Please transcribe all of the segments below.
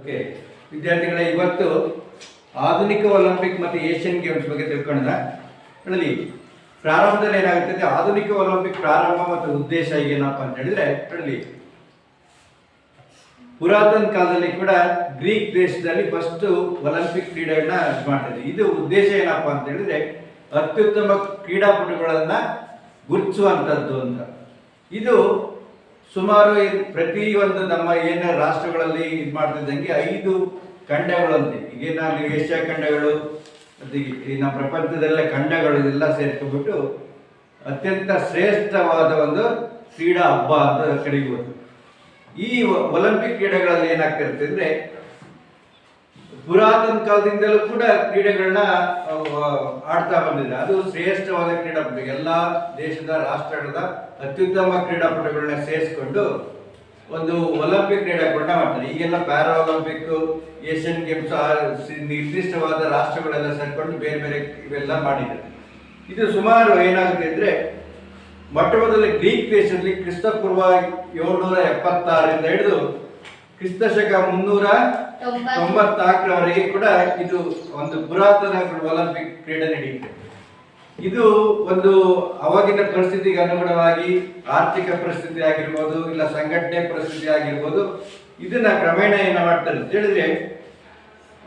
Okay ವಿದ್ಯಾರ್ಥಿಗಳೇ, ಇವತ್ತು ಆಧುನಿಕ ಒಲಿಂಪಿಕ್ ಮತ್ತು ಏಷ್ಯನ್ ಗೇಮ್ಸ್ ಬಗ್ಗೆ ತಿಳ್ಕೊಂಡ್ರೆ. ಪ್ರಾರಂಭದಲ್ಲಿ ಏನಾಗುತ್ತದೆ ಆಧುನಿಕ ಒಲಿಂಪಿಕ್ ಪ್ರಾರಂಭ ಮತ್ತು ಉದ್ದೇಶ ಏನಪ್ಪ ಅಂತ ಹೇಳಿದ್ರೆ ಹೇಳಿ ಪುರಾತನ ಕಾಲದಲ್ಲಿ ಕೂಡ ಗ್ರೀಕ್ ದೇಶದಲ್ಲಿ ಫಸ್ಟ್ ಒಲಿಂಪಿಕ್ ಕ್ರೀಡೆಯನ್ನ ಮಾಡ್ತಿದೆ ಇದು ಉದ್ದೇಶ ಏನಪ್ಪ ಅಂತ ಹೇಳಿದ್ರೆ, ಅತ್ಯುತ್ತಮ ಕ್ರೀಡಾಪಟುಗಳನ್ನ ಗುರುತಿಸುವಂಥದ್ದು ಅಂತ. ಇದು ಸುಮಾರು ಪ್ರತಿಯೊಂದು ನಮ್ಮ ಏನು ರಾಷ್ಟ್ರಗಳಲ್ಲಿ ಇದು ಮಾಡ್ತಿದ್ದಂಗೆ ಐದು ಖಂಡಗಳಂತೆ. ನಾವು ಏಷ್ಯಾ ಖಂಡಗಳು ನಮ್ಮ ಪ್ರಪಂಚದಲ್ಲೇ ಖಂಡಗಳು ಇದೆಲ್ಲ ಸೇರ್ಕೊಂಡ್ಬಿಟ್ಟು ಅತ್ಯಂತ ಶ್ರೇಷ್ಠವಾದ ಒಂದು ಕ್ರೀಡಾ ಹಬ್ಬ ಅಂತ ಕರೀಬೋದು. ಈ ಒಲಿಂಪಿಕ್ ಕ್ರೀಡೆಗಳಲ್ಲಿ ಏನಾಗ್ತಿರುತ್ತೆ ಅಂದ್ರೆ ಪುರಾತನ ಕಾಲದಿಂದಲೂ ಕೂಡ ಕ್ರೀಡೆಗಳನ್ನ ಆಡ್ತಾ ಬಂದಿದೆ. ಅದು ಶ್ರೇಷ್ಠವಾದ ಕ್ರೀಡಾಪಟು. ಎಲ್ಲಾ ದೇಶದ ರಾಷ್ಟ್ರಗಳ ಅತ್ಯುತ್ತಮ ಕ್ರೀಡಾಪಟುಗಳನ್ನ ಸೇರಿಸ್ಕೊಂಡು ಒಂದು ಒಲಿಂಪಿಕ್ ಕ್ರೀಡಾಕೂಟ ಮಾಡ್ತಾರೆ. ಈಗೆಲ್ಲ ಪ್ಯಾರಾ ಒಲಿಂಪಿಕ್ ಏಷ್ಯನ್ ಗೇಮ್ಸ್ ನಿರ್ದಿಷ್ಟವಾದ ರಾಷ್ಟ್ರಗಳೆಲ್ಲ ಸೇರ್ಕೊಂಡು ಬೇರೆ ಬೇರೆ ಇವೆಲ್ಲ ಮಾಡಿದ್ದಾರೆ. ಇದು ಸುಮಾರು ಏನಾಗುತ್ತೆ ಅಂದ್ರೆ ಮೊಟ್ಟ ಮೊದಲ ಗ್ರೀಕ್ ದೇಶದಲ್ಲಿ ಕ್ರಿಸ್ತಪೂರ್ವ ಏಳ್ನೂರ ಎಪ್ಪತ್ತಾರರಿಂದ ಹಿಡಿದು ಕ್ರಿಸ್ತಶಕ ಮುನ್ನೂರ. ತೊಂಬತ್ನಾಲ್ಕರವರೆಗೆ ಕೂಡ ಇದು ಒಂದು ಪುರಾತನ ಒಲಿಂಪಿಕ್ ಕ್ರೀಡೆ ನಡೆಯುತ್ತೆ. ಇದು ಒಂದು ಅವಾಗಿನ ಪರಿಸ್ಥಿತಿಗೆ ಅನುಗುಣವಾಗಿ ಆರ್ಥಿಕ ಪರಿಸ್ಥಿತಿ ಆಗಿರ್ಬೋದು, ಇಲ್ಲ ಸಂಘಟನೆ ಪರಿಸ್ಥಿತಿ ಆಗಿರ್ಬೋದು, ಇದನ್ನ ಕ್ರಮೇಣ ಏನ ಮಾಡ್ತಾರೆ ಅಂತ ಹೇಳಿದ್ರೆ,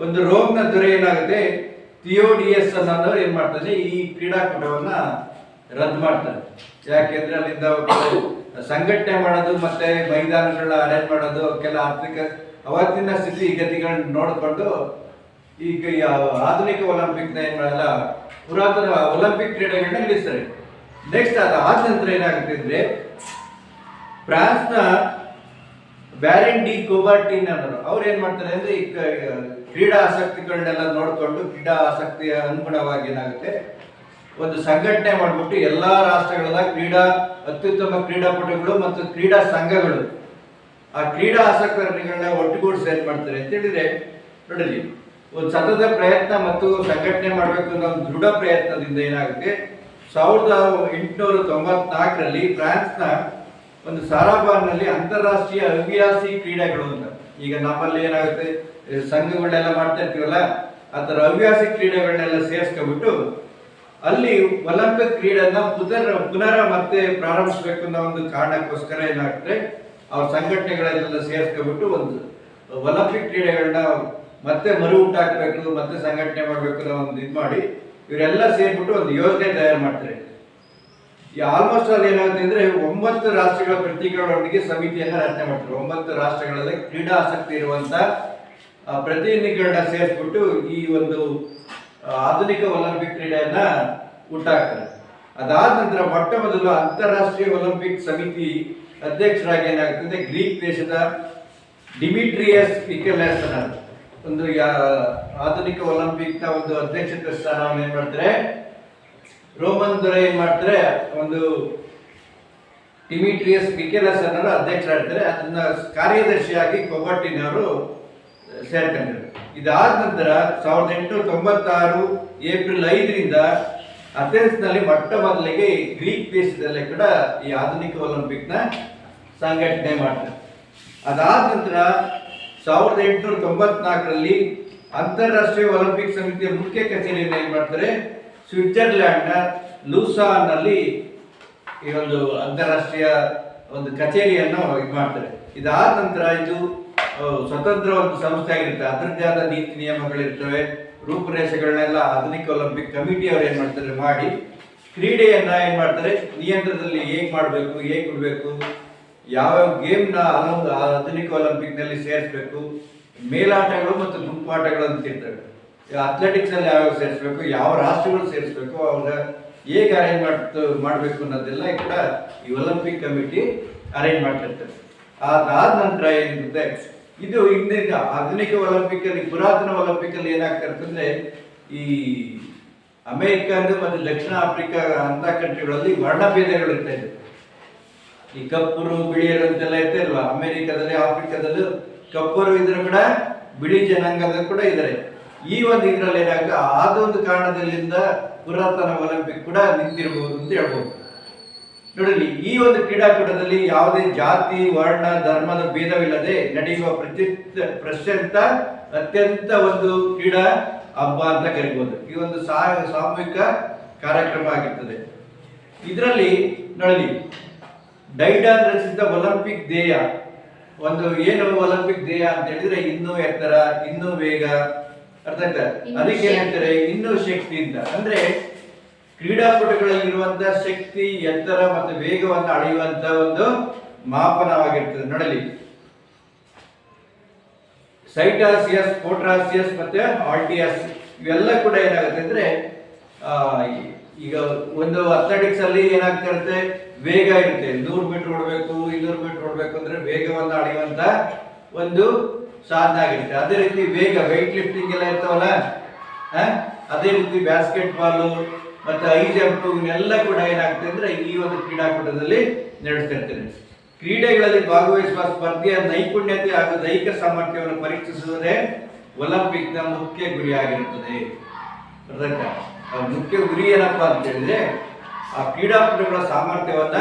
ಒಂದು ರೋಮ್ನ ದೊರೆ ಏನಾಗುತ್ತೆ, ಥಿಯೋಡಿಯಸ್ ಅನ್ನೋರು ಏನ್ ಮಾಡ್ತಾರೆ, ಈ ಕ್ರೀಡಾಕೂಟವನ್ನ ರದ್ದು ಮಾಡ್ತಾರೆ. ಯಾಕೆಂದ್ರೆ ಅಲ್ಲಿಂದ ಸಂಘಟನೆ ಮಾಡೋದು ಮತ್ತೆ ಮೈದಾನಗಳನ್ನ ಅರೇಂಜ್ ಮಾಡೋದು ಕೆಲ ಆರ್ಥಿಕ ಅವತ್ತಿನ ಸ್ಥಿತಿ ಗತಿಗಳನ್ನ ನೋಡಿಕೊಂಡು ಈಗ ಆಧುನಿಕ ಒಲಿಂಪಿಕ್ನ ಏನ್ ಪುರಾತನ ಒಲಿಂಪಿಕ್ ಕ್ರೀಡೆಗಳನ್ನ ನಿಲ್ಲಿಸ್ತಾರೆ. ನೆಕ್ಸ್ಟ್ ಆದ ನಂತರ ಏನಾಗುತ್ತೆ ಅಂದ್ರೆ ಫ್ರಾನ್ಸ್ನ ಬ್ಯಾರಿನ್ ಡಿ ಕೋಬಾರ್ಟಿನ್ ಅನ್ನೋರು, ಅವ್ರು ಏನ್ ಮಾಡ್ತಾರೆ ಅಂದ್ರೆ ಈ ಕ್ರೀಡಾ ಆಸಕ್ತಿಗಳನ್ನೆಲ್ಲ ನೋಡಿಕೊಂಡು ಕ್ರೀಡಾ ಆಸಕ್ತಿಯ ಅನುಗುಣವಾಗಿ ಏನಾಗುತ್ತೆ, ಒಂದು ಸಂಘಟನೆ ಮಾಡಿಬಿಟ್ಟು ಎಲ್ಲಾ ರಾಷ್ಟ್ರಗಳ ಕ್ರೀಡಾ, ಅತ್ಯುತ್ತಮ ಕ್ರೀಡಾಪಟುಗಳು ಮತ್ತು ಕ್ರೀಡಾ ಸಂಘಗಳು ಆ ಕ್ರೀಡಾ ಆಸಕ್ತರನ್ನ ಒಟ್ಟುಗೂಡಿಸಿ ಏನ್ ಮಾಡ್ತಾರೆ ಅಂತ ಹೇಳಿದ್ರೆ ನೋಡಲಿ ಒಂದು ಸತತ ಪ್ರಯತ್ನ ಮತ್ತು ಸಂಘಟನೆ ಮಾಡಬೇಕು ಅನ್ನೋ ಒಂದು ದೃಢ ಪ್ರಯತ್ನದಿಂದ ಏನಾಗುತ್ತೆ, ಸಾವಿರದ ಎಂಟುನೂರ ತೊಂಬತ್ನಾಲ್ಕರಲ್ಲಿ ಫ್ರಾನ್ಸ್ನ ಒಂದು ಸಾರಾಬಾರ್ನಲ್ಲಿ ಅಂತಾರಾಷ್ಟ್ರೀಯ ಹವ್ಯಾಸಿ ಕ್ರೀಡೆಗಳು ಅಂತ. ಈಗ ನಮ್ಮಲ್ಲಿ ಏನಾಗುತ್ತೆ ಸಂಘಗಳನ್ನೆಲ್ಲ ಮಾಡ್ತಾ ಇರ್ತೀವಲ್ಲ, ಆ ಥರ ಹವ್ಯಾಸಿ ಕ್ರೀಡೆಗಳನ್ನೆಲ್ಲ ಸೇರಿಸ್ಕೊಬಿಟ್ಟು ಅಲ್ಲಿ ಒಲಿಂಪಿಕ್ ಕ್ರೀಡೆಯನ್ನ ಪುನರ್, ಪುನರ ಮತ್ತೆ ಪ್ರಾರಂಭಿಸಬೇಕು ಅನ್ನೋ ಒಂದು ಕಾರಣಕ್ಕೋಸ್ಕರ ಏನಾಗುತ್ತೆ ಅವ್ರ ಸಂಘಟನೆಗಳನ್ನೆಲ್ಲ ಸೇರಿಸ್ಕೊಬಿಟ್ಟು ಒಂದು ಒಲಂಪಿಕ್ ಕ್ರೀಡೆಗಳನ್ನ ಮತ್ತೆ ಮರು ಹುಟ್ಟಾಕಬೇಕು, ಮತ್ತೆ ಸಂಘಟನೆ ಮಾಡ್ಬೇಕು ಅನ್ನೋ ಒಂದು ಇದು ಮಾಡಿ ಇವರೆಲ್ಲ ಸೇರಿಬಿಟ್ಟು ಒಂದು ಯೋಜನೆ ತಯಾರು ಮಾಡ್ತಾರೆ. ಈ ಆಲ್ಮೋಸ್ಟ್ ಅಲ್ಲಿ ಏನಾಗುತ್ತೆ ಒಂಬತ್ತು ರಾಷ್ಟ್ರಗಳ ಪ್ರತಿನಿಧಿಗಳೊಂದಿಗೆ ಸಮಿತಿಯನ್ನ ರಚನೆ ಮಾಡ್ತಾರೆ. ಒಂಬತ್ತು ರಾಷ್ಟ್ರಗಳಲ್ಲಿ ಕ್ರೀಡಾ ಆಸಕ್ತಿ ಇರುವಂತ ಪ್ರತಿನಿಧಿಗಳನ್ನ ಸೇರಿಸ್ಬಿಟ್ಟು ಈ ಒಂದು ಆಧುನಿಕ ಒಲಿಂಪಿಕ್ ಕ್ರೀಡೆಯನ್ನ ಉಂಟಾಗ್ತಾರೆ ಅದಾದ ನಂತರ ಮೊಟ್ಟ ಮೊದಲು ಅಂತಾರಾಷ್ಟ್ರೀಯ ಒಲಿಂಪಿಕ್ ಸಮಿತಿ ಅಧ್ಯಕ್ಷರಾಗಿ ಏನಾಗ್ತದೆ, ಗ್ರೀಕ್ ದೇಶದ ಡಿಮಿಟ್ರಿಯಸ್ ಪಿಕೆಲೆಸ್ ಅನ್ನೋರು ಒಂದು ಆಧುನಿಕ ಆಧುನಿಕ ಒಲಿಂಪಿಕ್ನ ಒಂದು ಅಧ್ಯಕ್ಷತೆ ಸ್ಥಾನವನ್ನು ಏನ್ ಮಾಡ್ತಾರೆ, ರೋಮನ್ ದೊರೆ ಏನ್ ಮಾಡ್ತಾರೆ, ಒಂದು ಡಿಮಿಟ್ರಿಯಸ್ ಮಿಕೆಲಸ್ ಅನ್ನೋರು ಅಧ್ಯಕ್ಷರಾಗ್ತಾರೆ. ಅದನ್ನ ಕಾರ್ಯದರ್ಶಿಯಾಗಿ ಕೊಬ್ಬಟ್ಟಿನವರು ಸೇರ್ಕೊಂಡ್ರು. ಇದಾದ ನಂತರ ಸಾವಿರದ ಎಂಟುನೂರ ತೊಂಬತ್ತಾರು ಏಪ್ರಿಲ್ ಐದರಿಂದ ಅಥೆನ್ಸ್ನಲ್ಲಿ ಮೊಟ್ಟ ಮೊದಲಿಗೆ ಗ್ರೀಕ್ ದೇಶದಲ್ಲೇ ಕೂಡ ಈ ಆಧುನಿಕ ಒಲಿಂಪಿಕ್ನ ಸಂಘಟನೆ ಮಾಡ್ತಾರೆ. ಅದಾದ ನಂತರ ಸಾವಿರದ ಎಂಟುನೂರ ತೊಂಬತ್ನಾಲ್ಕರಲ್ಲಿ ಅಂತಾರಾಷ್ಟ್ರೀಯ ಒಲಿಂಪಿಕ್ ಸಮಿತಿಯ ಮುಖ್ಯ ಕಚೇರಿಯನ್ನು ಏನು ಮಾಡ್ತಾರೆ? ಸ್ವಿಟ್ಜರ್ಲ್ಯಾಂಡ್ನ ಲೂಸಾನಲ್ಲಿ ಈ ಒಂದು ಅಂತಾರಾಷ್ಟ್ರೀಯ ಒಂದು ಕಚೇರಿಯನ್ನು ಇದು ಮಾಡ್ತಾರೆ. ಇದಾದ ನಂತರ ಇದು ಸ್ವತಂತ್ರ ಒಂದು ಸಂಸ್ಥೆ ಆಗಿರುತ್ತೆ. ಅದರದ್ದೇ ಆದ ನೀತಿ ನಿಯಮಗಳಿರ್ತವೆ, ರೂಪುರೇಷೆಗಳನ್ನೆಲ್ಲ ಆಧುನಿಕ ಒಲಿಂಪಿಕ್ ಕಮಿಟಿ ಅವರು ಏನು ಮಾಡ್ತಾರೆ, ಮಾಡಿ ಕ್ರೀಡೆಯನ್ನು ಏನು ಮಾಡ್ತಾರೆ, ನಿಯಂತ್ರಣದಲ್ಲಿ ಹೇಗೆ ಮಾಡಬೇಕು, ಹೇಗೆ ಬಿಡಬೇಕು ಯಾವ ಗೇಮ್ನ ಹಲವು ಆಧುನಿಕ ಒಲಿಂಪಿಕ್ನಲ್ಲಿ ಸೇರಿಸಬೇಕು, ಮೇಲಾಟಗಳು ಮತ್ತು ಗುಂಪಾಟಗಳು ಅಂತ ಇರ್ತವೆ. ಅಥ್ಲೆಟಿಕ್ಸ್ ಅಲ್ಲಿ ಯಾವ್ಯಾವ ಸೇರಿಸಬೇಕು, ಯಾವ ರಾಷ್ಟ್ರಗಳು ಸೇರಿಸಬೇಕು ಅವ್ರ ಹೇಗೆ ಅರೇಂಜ್ ಮಾಡ್ತು, ಮಾಡಬೇಕು ಅನ್ನೋದೆಲ್ಲ ಕೂಡ ಈ ಒಲಿಂಪಿಕ್ ಕಮಿಟಿ ಅರೇಂಜ್ ಮಾಡ್ತಿರ್ತಾರೆ ಅದಾದ ನಂತರ ಏನಿರುತ್ತೆ, ಇದು ಇಂದಿನ ಆಧುನಿಕ ಒಲಿಂಪಿಕ್ ಅಲ್ಲಿ ಪುರಾತನ ಒಲಿಂಪಿಕ್ ಅಲ್ಲಿ ಏನಾಗ್ತಾ ಇರ್ತಂದ್ರೆ ಈ ಅಮೆರಿಕನ್ ಮತ್ತು ದಕ್ಷಿಣ ಆಫ್ರಿಕಾ ಅಂತ ಕಂಟ್ರಿಗಳಲ್ಲಿ ವರ್ಣಭೇದಗಳು ಇರ್ತಾ ಇದ್ವು ಈ ಕಪ್ಪರು, ಬಿಳಿಯರು ಅಂತೆಲ್ಲ ಇರ್ತಿಲ್ವಾ ಅಮೆರಿಕದಲ್ಲಿ, ಆಫ್ರಿಕಾದಲ್ಲೂ ಕಪ್ಪರು ಇದ್ರೆ ಕೂಡ, ಬಿಳಿ ಜನಾಂಗದ ಕೂಡ ಇದ್ದಾರೆ ಈ ಒಂದು ಇದ್ರಲ್ಲಿ ಏನಾಗ ಅದೊಂದು ಕಾರಣದಲ್ಲಿಂದ ಪುರಾತನ ಒಲಿಂಪಿಕ್ ಕೂಡ ನಿಂತಿರಬಹುದು ಅಂತ ಹೇಳ್ಬೋದು. ನೋಡಲಿ ಈ ಒಂದು ಕ್ರೀಡಾಕೂಟದಲ್ಲಿ ಯಾವುದೇ ಜಾತಿ, ವರ್ಣ, ಧರ್ಮದ ಭೇದವಿಲ್ಲದೆ ನಡೆಯುವ ಪ್ರತ್ಯುತ್ತ ಪ್ರತ್ಯಂತ ಅತ್ಯಂತ ಒಂದು ಕ್ರೀಡಾ ಹಬ್ಬ ಅಂತ ಕರಿಬಹುದು ಈ ಒಂದು ಸಾಮೂಹಿಕ ಕಾರ್ಯಕ್ರಮ ಆಗಿರ್ತದೆ. ಇದರಲ್ಲಿ ನೋಡಿ ಡೈಡಾನ್ ರಚಿಸಿದ ಒಲಿಂಪಿಕ್ ಧ್ಯೇಯ ಒಂದು ಏನು ಒಲಿಂಪಿಕ್ ಧ್ಯೇಯ ಅಂತ ಹೇಳಿದ್ರೆ ಇನ್ನೂ ಎತ್ತರ ಇನ್ನೂ ವೇಗ ಅರ್ಥ ಆಯ್ತಾ ಅದಕ್ಕೆ ಏನಂತಾರೆ ಇನ್ನೂ ಶಕ್ತಿ ಅಂತ. ಅಂದ್ರೆ ಕ್ರೀಡಾಪಟುಗಳಲ್ಲಿರುವಂತಹ ಶಕ್ತಿ ಎತ್ತರ ಮತ್ತು ವೇಗವನ್ನು ಅಳೆಯುವಂತ ಒಂದು ಮಾಪನವಾಗಿರ್ತದೆ. ನೋಡಲಿ. ಸೈಟಾಸಿಯಸ್ ಪೋಟ್ರಾಸಿಯಸ್ ಮತ್ತೆ ಆಲ್ಟಿಯಸ್ ಇವೆಲ್ಲ ಕೂಡ ಏನಾಗುತ್ತೆ ಅಂದ್ರೆ ಆ, ಈಗ ಒಂದು ಅಥ್ಲೆಟಿಕ್ಸ್ ಅಲ್ಲಿ ಏನಾಗ್ತಿರುತ್ತೆ ವೇಗ ಇರುತ್ತೆ. ನೂರು ಮೀಟರ್ ಓಡಬೇಕು, ಇನ್ನೂರು ಮೀಟರ್ ಓಡಬೇಕು ಅಂದ್ರೆ ವೇಗವನ್ನು ಅಳೆಯುವಂತ ಒಂದು ಸಾಧನ ಆಗಿರುತ್ತೆ. ಅದೇ ರೀತಿ ವೇಗ ವೆಯ್ಟ್ ಲಿಫ್ಟಿಂಗ್ ಎಲ್ಲ ಇರ್ತಾವಲ್ಲ? ಅದೇ ರೀತಿ ಬ್ಯಾಸ್ಕೆಟ್ ಬಾಲು ಮತ್ತೆ ಐ ಜಂಪ್ ಇವನ್ನೆಲ್ಲ ಕೂಡ ಏನಾಗ್ತದೆ ಅಂದ್ರೆ ಈ ಒಂದು ಕ್ರೀಡಾಕೂಟದಲ್ಲಿ ನಡೆಸ್ತಾ ಇರ್ತೇನೆ. ಕ್ರೀಡೆಗಳಲ್ಲಿ ಭಾಗವಹಿಸುವ ಸ್ಪರ್ಧೆಯ ನೈಪುಣ್ಯತೆ ಹಾಗೂ ದೈಹಿಕ ಸಾಮರ್ಥ್ಯವನ್ನು ಪರೀಕ್ಷಿಸುವುದೇ ಒಲಿಂಪಿಕ್ನ ಮುಖ್ಯ ಗುರಿಯಾಗಿರುತ್ತದೆ. ಮುಖ್ಯ ಗುರಿ ಏನಪ್ಪ ಅಂತ ಹೇಳಿದ್ರೆ ಆ ಕ್ರೀಡಾಪಟುಗಳ ಸಾಮರ್ಥ್ಯವನ್ನ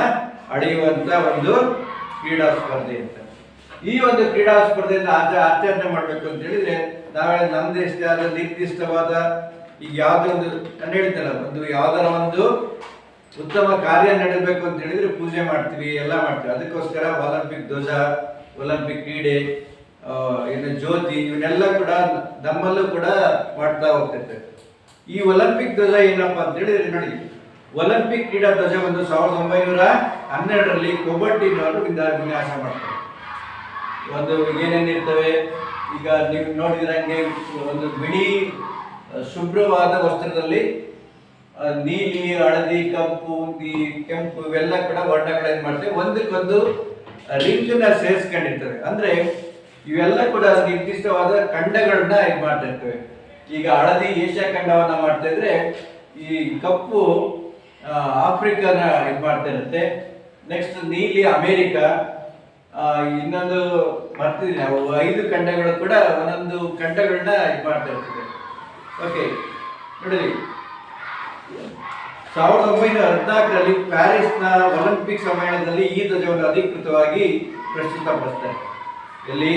ಅಳೆಯುವಂತ ಒಂದು ಕ್ರೀಡಾ ಸ್ಪರ್ಧೆ ಅಂತ. ಈ ಒಂದು ಕ್ರೀಡಾ ಸ್ಪರ್ಧೆಯಿಂದ ಆಚ ಆಚರಣೆ ಮಾಡ್ಬೇಕು ಅಂತ ಹೇಳಿದ್ರೆ ನಾವೇ ನಮ್ಮ ದೇಶದ ನಿರ್ದಿಷ್ಟವಾದ ಈಗ ಯಾವುದೇ ಒಂದು ನಾನು ಹೇಳ್ತೇನೆ ಒಂದು ಯಾವ್ದಾರ ಒಂದು ಉತ್ತಮ ಕಾರ್ಯ ನಡೆಯಬೇಕು ಅಂತ ಹೇಳಿದ್ರೆ ಪೂಜೆ ಮಾಡ್ತೀವಿ, ಎಲ್ಲ ಮಾಡ್ತೀವಿ. ಅದಕ್ಕೋಸ್ಕರ ಒಲಿಂಪಿಕ್ ಧ್ವಜ, ಒಲಿಂಪಿಕ್ ಕ್ರೀಡೆ ಏನು ಜ್ಯೋತಿ, ಇವನ್ನೆಲ್ಲ ಕೂಡ ನಮ್ಮಲ್ಲೂ ಕೂಡ ಮಾಡ್ತಾ ಹೋಗ್ತೈತೆ ಈ ಒಲಿಂಪಿಕ್ ಧ್ವಜ ಏನಪ್ಪ ಅಂತ ಹೇಳಿದ್ರೆ ನೋಡಿ ಒಲಿಂಪಿಕ್ ಕ್ರೀಡಾ ಧ್ವಜ ಒಂದು ಸಾವಿರದ ಒಂಬೈನೂರ ಹನ್ನೆರಡರಲ್ಲಿ ಕೊಬಟ್ಟಿನವರು ವಿನ್ಯಾ- ವಿನ್ಯಾಸ ಮಾಡ್ತಾರೆ. ಒಂದು ಏನೇನಿರ್ತವೆ? ಈಗ ನೀವು ನೋಡಿದ್ರಂಗೆ ಒಂದು ಬಿಳಿ ಶುಭ್ರವಾದ ವಸ್ತ್ರದಲ್ಲಿ ನೀಲಿ, ಹಳದಿ ಕಪ್ಪು ಈ ಕೆಂಪು ಇವೆಲ್ಲ ಕೂಡ ವರ್ಣಗಳೇನ್ ಮಾಡ್ತೇವೆ? ಒಂದಕ್ಕೊಂದು ರಿಂಗ್ನ ಸೇರಿಸ್ಕೊಂಡಿರ್ತವೆ. ಅಂದ್ರೆ ಇವೆಲ್ಲ ಕೂಡ ನಿರ್ದಿಷ್ಟವಾದ ಖಂಡಗಳನ್ನ ಇದು ಮಾಡ್ತಾ ಇರ್ತವೆ. ಈಗ ಹಳದಿ ಏಷ್ಯಾ ಖಂಡವನ್ನ ಮಾಡ್ತಾ ಇದ್ರೆ ಈ ಕಪ್ಪು ಆಫ್ರಿಕಾನ ಇದು ಮಾಡ್ತಾ ಇರುತ್ತೆ. ನೆಕ್ಸ್ಟ್ ನೀಲಿ ಅಮೇರಿಕ ಇನ್ನೊಂದು ಬರ್ತಿದ್ದೀನಿ ಅವು ಐದು ಖಂಡಗಳು ಕೂಡ ಒಂದೊಂದು ಖಂಡಗಳನ್ನ ಇದು ಮಾಡ್ತಾ ಇರ್ತದೆ. ಓಕೆ ನೋಡಿ ಸಾವಿರದ ಒಂಬೈನೂರ ಹದಿನಾಲ್ಕರಲ್ಲಿ ಪ್ಯಾರಿಸ್ನ ಒಲಿಂಪಿಕ್ ಸಮ್ಮೇಳನದಲ್ಲಿ ಈ ಧ್ವಜವನ್ನು ಅಧಿಕೃತವಾಗಿ ಪ್ರಸ್ತುತಪಡಿಸ್ತಾರೆ. ಎಲ್ಲಿ?